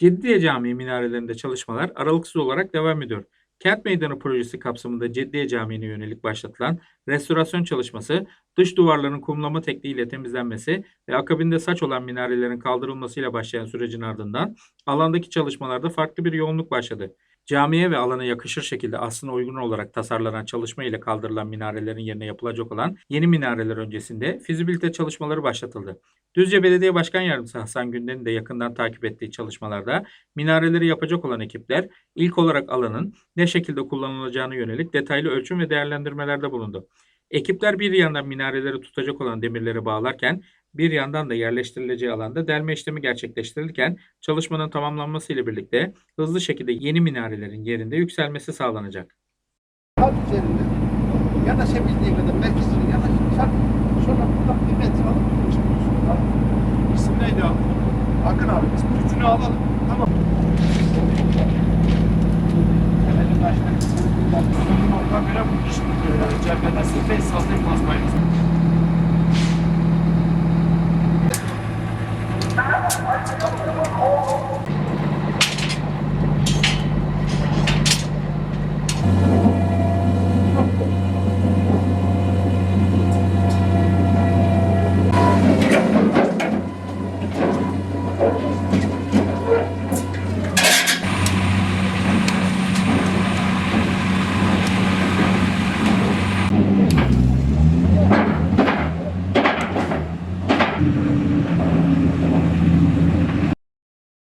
Ciddiye Camii minarelerinde çalışmalar aralıksız olarak devam ediyor. Kent Meydanı projesi kapsamında Ciddiye Camii'ne yönelik başlatılan restorasyon çalışması, dış duvarların kumlama tekniğiyle temizlenmesi ve akabinde saç olan minarelerin kaldırılmasıyla başlayan sürecin ardından alandaki çalışmalarda farklı bir yoğunluk başladı. Camiye ve alana yakışır şekilde aslına uygun olarak tasarlanan çalışma ile kaldırılan minarelerin yerine yapılacak olan yeni minareler öncesinde fizibilite çalışmaları başlatıldı. Düzce Belediye Başkan Yardımcısı Hasan Günden'in de yakından takip ettiği çalışmalarda minareleri yapacak olan ekipler ilk olarak alanın ne şekilde kullanılacağına yönelik detaylı ölçüm ve değerlendirmelerde bulundu. Ekipler bir yandan minareleri tutacak olan demirleri bağlarken bir yandan da yerleştirileceği alanda delme işlemi gerçekleştirilirken çalışmanın tamamlanması ile birlikte hızlı şekilde yeni minarelerin yerinde yükselmesi sağlanacak. Hat üzerinde yanaşabildiği kadar merkezine yanaşırsak sonra buradan bir metre alıp çıkıyorsun. İsim neydi abi? Akın abi biz Bütünü alalım. tamam. ambulans bu e, cephedesi ve esaslı basmayız. Thank you.